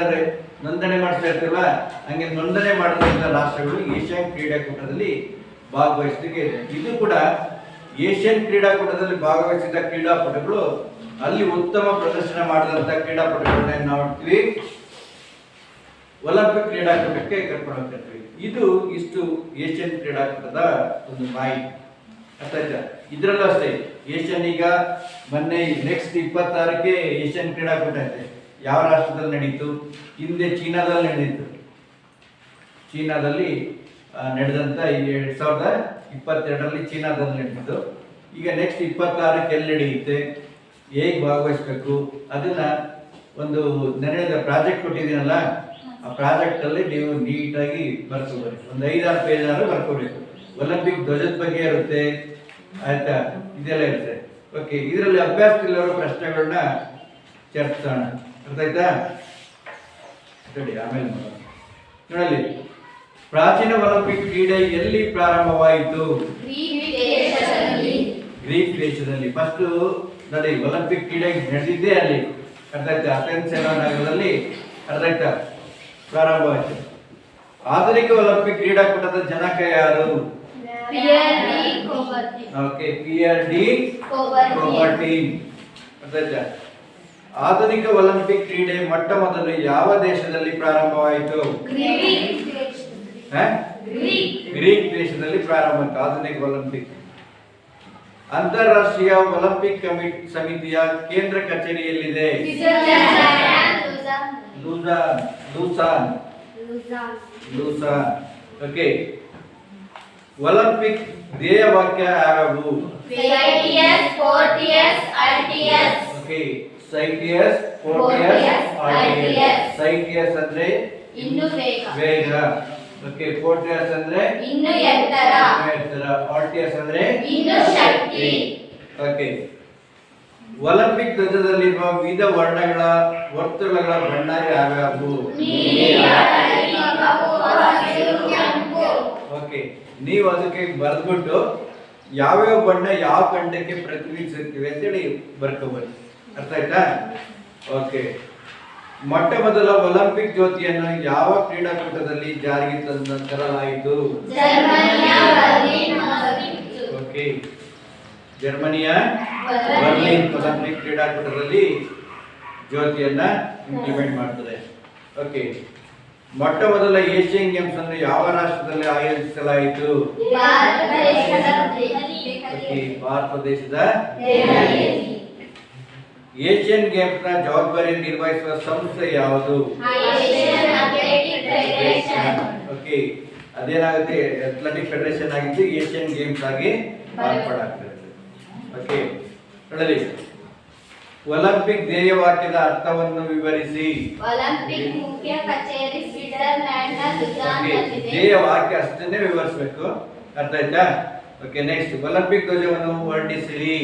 ನೋಂದಣಿ ಮಾಡಿಸ್ತಾ ಇರ್ತೀವಲ್ಲ, ಹಂಗೆ ನೋಂದಣಿ ಮಾಡಿದಂಥ ರಾಷ್ಟ್ರಗಳು ಏಷ್ಯನ್ ಕ್ರೀಡಾಕೂಟದಲ್ಲಿ ಭಾಗವಹಿಸಲಿಕ್ಕೆ ಇದೆ. ಕೂಡ ಏಷ್ಯನ್ ಕ್ರೀಡಾಕೂಟದಲ್ಲಿ ಭಾಗವಹಿಸಿದ ಕ್ರೀಡಾಪಟುಗಳು ಅಲ್ಲಿ ಉತ್ತಮ ಪ್ರದರ್ಶನ ಮಾಡಿದಂಥ ಕ್ರೀಡಾಪಟುಗಳನ್ನ ನೋಡ್ತೀವಿ. ಒಲಿಂಪಿಕ್ ಕ್ರೀಡಾಕೂಟಕ್ಕೆ ಕರ್ಕೊಂಡು ಹೋಗ್ತಿರ್ತೀವಿ ಇದು ಇಷ್ಟು ಏಷ್ಯನ್ ಕ್ರೀಡಾಕೂಟದ ಒಂದು ಮಾಹಿತಿ ಅರ್ಥ ಇದ್ರಲ್ಲೂ ಅಷ್ಟೇ, ಏಷ್ಯನ್ ಈಗ ಮೊನ್ನೆ ನೆಕ್ಸ್ಟ್ ಇಪ್ಪತ್ತಾರಕ್ಕೆ ಏಷ್ಯನ್ ಕ್ರೀಡಾಕೂಟ ಐತೆ ಯಾವ ರಾಷ್ಟ್ರದಲ್ಲಿ ನಡೀತು? ಹಿಂದೆ ಚೀನಾದಲ್ಲಿ ನಡೆಯಿತು ಚೀನಾದಲ್ಲಿ ಈ ಎರಡ್ ಸಾವಿರದ ಇಪ್ಪತ್ತೆರಡರಲ್ಲಿ ಚೀನಾದಲ್ಲಿ ನಡೆದಿದ್ದು. ಈಗ ನೆಕ್ಸ್ಟ್ ಇಪ್ಪತ್ತಾರಕ್ಕೆ ಎಲ್ಲಿ ನಡೆಯುತ್ತೆ? ಹೇಗೆ ಭಾಗವಹಿಸ್ಬೇಕು? ಅದನ್ನ ಒಂದು ನಡೆದ ಪ್ರಾಜೆಕ್ಟ್ ಕೊಟ್ಟಿದ್ದೀನಲ್ಲ? ಆ ಪ್ರಾಜೆಕ್ಟ್ ಅಲ್ಲಿ ನೀವು ನೀಟಾಗಿ ಬರ್ಕೋಬೇಕು ಒಂದು ಐದಾರು ಪೇಜ್ ಆದ್ರೂ ಬರ್ಕೋಬೇಕು. ಒಲಿಂಪಿಕ್ ಧ್ವಜದ ಬಗ್ಗೆ ಇರುತ್ತೆ ಆಯ್ತಾ? ಇದೆಲ್ಲ ಇರುತ್ತೆ. ಓಕೆ ಇದರಲ್ಲಿ ಅಭ್ಯಾಸದಲ್ಲಿರೋ ಪ್ರಶ್ನೆಗಳನ್ನ ಚರ್ಚಿಸೋಣ. ಅರ್ಥ ಆಯ್ತಾ ಸರಿ ಆಮೇಲೆ. ನೋಡಲಿ. ಪ್ರಾಚೀನ ಒಲಿಂಪಿಕ್ ಕ್ರೀಡೆ ಎಲ್ಲಿ ಪ್ರಾರಂಭವಾಯಿತು? ಗ್ರೀಕ್ ದೇಶದಲ್ಲಿ. ಫಸ್ಟ್ ನೋಡಿ ಒಲಿಂಪಿಕ್ ಕ್ರೀಡೆ ನಡೆದಿದ್ದೇ ಅಲ್ಲಿ. ಅರ್ಥ ಆಯ್ತಾ ಅಥೆನ್ಸ್ ನಗರದಲ್ಲಿ ಅರ್ಥ ಆಯ್ತಾ ಪ್ರಾರಂಭವಾಯಿತು ಆಧುನಿಕ ಒಲಿಂಪಿಕ್ ಕ್ರೀಡಾಕೂಟದ ಜನಕ ಯಾರು? ಓಕೆ ಡಿ ಆಧುನಿಕ ಒಲಿಂಪಿಕ್ ಕ್ರೀಡೆ ಮೊಟ್ಟ ಮೊದಲು ಯಾವ ದೇಶದಲ್ಲಿ ಪ್ರಾರಂಭವಾಯಿತು? ಗ್ರೀಕ್ ದೇಶದಲ್ಲಿ. ಪ್ರಾರಂಭ ಆಯಿತು ಆಧುನಿಕ ಒಲಿಂಪಿಕ್. ಅಂತಾರಾಷ್ಟ್ರೀಯ ಒಲಿಂಪಿಕ್ ಕಮಿಟಿ ಸಮಿತಿಯ ಕೇಂದ್ರ ಕಚೇರಿಯಲ್ಲಿದೆ. Switzerland Lausanne Lausanne Lausanne Lausanne Lausanne okay Olympic ಧ್ಯೇಯವಾಕ್ಯ ಯಾವ್ಯಾವು ಸೈಟಿಯಸ್ ಫೋರ್ಟಿಯಸ್ ಅಲ್ಟಿಯಸ್ ಓಕೆ ಸೈಟಿಯಸ್ ಫೋರ್ಟಿಯಸ್ ಆರ್ಟಿಯಸ್ ಸೈಟಿಯಸ್ ಅಂದ್ರೆ? ಇನ್ನು ಬೇಗ. ವೇಗ ಓಕೆ ಫೋರ್ಟಿಯಸ್ ಅಂದ್ರೆ? ಇನ್ನು ಎತ್ತರ. ಎತ್ತರ. ಆರ್ಟಿಯಸ್ ಅಂದ್ರೆ? ಇನ್ನು ಶಕ್ತಿ. ಓಕೆ ಒಲಿಂಪಿಕ್ ಧ್ವಜದಲ್ಲಿರುವ ವಿವಿಧ ವರ್ಣಗಳ ವರ್ತುಲಗಳ ಬಣ್ಣ ಯಾವ್ಯಾವು ಓಕೆ ನೀವು ಅದಕ್ಕೆ ಬರೆದ್ಬಿಟ್ಟು ಯಾವ್ಯಾವ ಬಣ್ಣ ಯಾವ ಖಂಡಕ್ಕೆ ಪ್ರತಿನಿಧಿಸುತ್ತಿವೆ ಅಂತೇಳಿ ಬರ್ಕೋಬೋದು ಅರ್ಥ ಆಯ್ತಾ? ಓಕೆ ಮೊಟ್ಟ ಮೊದಲ ಒಲಿಂಪಿಕ್ ಜ್ಯೋತಿಯನ್ನು ಯಾವ ಕ್ರೀಡಾಕೂಟದಲ್ಲಿ ಜಾರಿಗೆ ತಂದ ತರಲಾಯಿತು? ಓಕೆ ಜರ್ಮನಿಯ? ಬರ್ಲಿನ್ ಕ್ರೀಡಾಕೂಟದಲ್ಲಿ ಜ್ಯೋತಿಯನ್ನ ಇಂಪ್ಲಿಮೆಂಟ್ ಮಾಡ್ತದೆ. ಓಕೆ ಮೊಟ್ಟ ಮೊದಲ ಏಷ್ಯನ್ ಗೇಮ್ಸ್ ಅನ್ನು ಯಾವ ರಾಷ್ಟ್ರದಲ್ಲಿ ಆಯೋಜಿಸಲಾಯಿತು? ಭಾರತ ದೇಶದ ಏಷ್ಯನ್ ಗೇಮ್ಸ್ನ ಜವಾಬ್ದಾರಿ ನಿರ್ವಹಿಸುವ ಸಂಸ್ಥೆ ಯಾವುದು? ಓಕೆ ಅದೇನಾಗುತ್ತೆ? ಅಥ್ಲೆಟಿಕ್ ಫೆಡರೇಷನ್ ಆಗಿದ್ದು ಏಷ್ಯನ್ ಗೇಮ್ಸ್ ಆಗಿ ಮಾರ್ಪಾಡಾಗ್ತದೆ. ಓಕೆ ಹೇಳಲಿ ಒಲಿಂಪಿಕ್ ಧ್ಯೇಯವಾಕ್ಯದ ಅರ್ಥವನ್ನು ವಿವರಿಸಿ. ಒಲಿಂಪಿಕ್ ಮುಖ್ಯ ಕಚೇರಿ ಸ್ವಿಟ್ಜರ್ಲ್ಯಾಂಡ್ನ ಓಕೆ ಲುಸಾನ್ನಲ್ಲಿದೆ ಧ್ಯೇಯವಾಕ್ಯ ಅಷ್ಟನ್ನೇ ವಿವರಿಸಬೇಕು. ಅರ್ಥ ಆಯ್ತಾ? ಓಕೆ ನೆಕ್ಸ್ಟ್ ಒಲಿಂಪಿಕ್ ಧ್ವಜವನ್ನು ವರ್ಣಿಸಿರಿ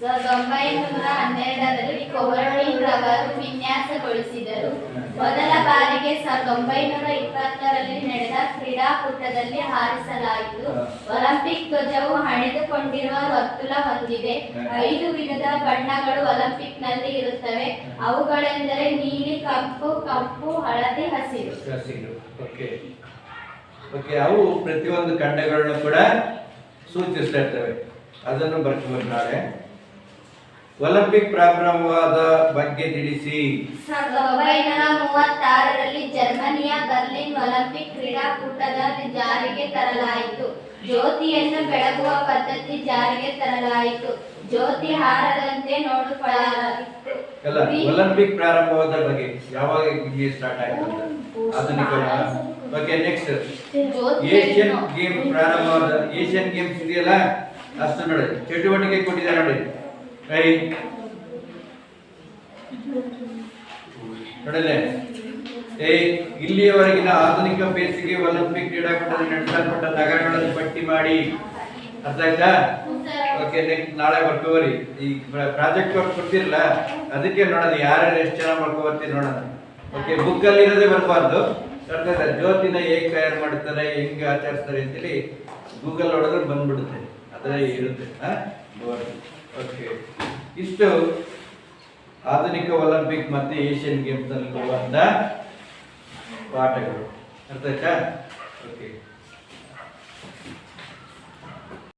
ಸಾವಿರದ ಒಂಬೈನೂರ ಹನ್ನೆರಡರಲ್ಲಿ ಕೊಬರ್ಟಿನ್ ರವರು ವಿನ್ಯಾಸಗೊಳಿಸಿದರು. ಮೊದಲ ಬಾರಿಗೆ ಸಾವಿರದ ಒಂಬೈನೂರ ಇಪ್ಪತ್ತರಲ್ಲಿ ನಡೆದ ಕ್ರೀಡಾಕೂಟದಲ್ಲಿ ಹಾರಿಸಲಾಯಿತು. ಒಲಿಂಪಿಕ್ ಧ್ವಜವು ಹಣೆದುಕೊಂಡಿರುವ ವರ್ತುಲ ಹೊಂದಿದೆ. ಐದು ವಿಧದ ಬಣ್ಣಗಳು ಒಲಿಂಪಿಕ್ನಲ್ಲಿ ಇರುತ್ತವೆ. ಅವುಗಳೆಂದರೆ ನೀಲಿ, ಕಪ್ಪು ಕಪ್ಪು, ಹಳದಿ, ಹಸಿರು. ಓಕೆ. ಅವು ಪ್ರತಿಯೊಂದು ಖಂಡಗಳನ್ನು ಕೂಡ ಸೂಚಿಸ್ತಾ ಇರ್ತವೆ. ಅದನ್ನು ಬರ್ಕೋಬೇಕು ನಾಳೆ. ಒಲಿಂಪಿಕ್ ಪ್ರಾರಂಭವಾದ ಬಗ್ಗೆ ತಿಳಿಸಿ. ಸಾವಿರದ ಒಂಬೈನೂರ ಮೂವತ್ತಾರರಲ್ಲಿ ಜರ್ಮನಿಯ ಬರ್ಲಿನ್ ಒಲಿಂಪಿಕ್ ಕ್ರೀಡಾಕೂಟದ ಜಾರಿಗೆ ತರಲಾಯಿತು. ಜ್ಯೋತಿಯನ್ನು ಬೆಳಗುವ ಪದ್ಧತಿ ಜಾರಿಗೆ ತರಲಾಯಿತು. ಜ್ಯೋತಿ ಹಾರದಂತೆ ನೋಡಿಕೊಳ್ಳಲಾಗಿತ್ತು. ಅಲ್ಲ ಒಲಿಂಪಿಕ್ ಪ್ರಾರಂಭವಾದ ಬಗ್ಗೆ ಯಾವಾಗ ಸ್ಟಾರ್ಟ್ ಆಯ್ತು ಓಕೆ ನೆಕ್ಸ್ಟ್ ಏಷ್ಯನ್ ಗೇಮ್ ಪ್ರಾರಂಭವಾದ ಏಷ್ಯನ್ ಗೇಮ್ಸ್ ಇದೆಯಲ್ಲ? ಅಷ್ಟು ನೋಡಿ ಚಟುವಟಿಕೆ ಕೊಟ್ಟಿದ್ದಾರೆ ನೋಡಿ. ಕೈ ನೋಡಲೆ? ಏ, ಇಲ್ಲಿಯವರೆಗಿನ ಆಧುನಿಕ ಬೇಸಿಗೆ ಒಲಿಂಪಿಕ್ ಕ್ರೀಡಾಕೂಟದಲ್ಲಿ ನಡೆಸಲ್ಪಟ್ಟ ನಗರಗಳನ್ನು ಪಟ್ಟಿ ಮಾಡಿ. ಅರ್ಥ ಆಯ್ತಾ? ಓಕೆ ನೆಕ್ಸ್ಟ್ ನಾಳೆ ಬರ್ಕೋರಿ ಈ ಪ್ರಾಜೆಕ್ಟ್ ವರ್ಕ್ ಕೊಡ್ತಿರಲ್ಲ ಅದಕ್ಕೆ ನೋಡೋದು ಯಾರ್ಯಾರು ಎಷ್ಟು ಜನ ಮಾಡ್ಕೊ ಬರ್ತೀರಿ ನೋಡೋಣ. ಓಕೆ ಬುಕ್ ಅಲ್ಲಿ ಇರೋದೇ ಬರಬಾರ್ದು. ಅರ್ಥ ಜ್ಯೋತಿನ ಹೇಗೆ ತಯಾರು ಮಾಡ್ತಾರೆ ಹೆಂಗೆ ಆಚರಿಸ್ತಾರೆ ಅಂತೇಳಿ ಗೂಗಲ್ ನೋಡಿದ್ರೆ ಬಂದ್ಬಿಡುತ್ತೆ. ಅದೇ ಇರುತ್ತೆ. ಓಕೆ ಇಷ್ಟು ಆಧುನಿಕ ಒಲಿಂಪಿಕ್ ಮತ್ತೆ ಏಷ್ಯನ್ ಗೇಮ್ಸ್ ಅಲ್ಲಿ ಬರುವಂತ ಪಾಠಗಳು. ಅರ್ಥ ಆಯ್ತಾ?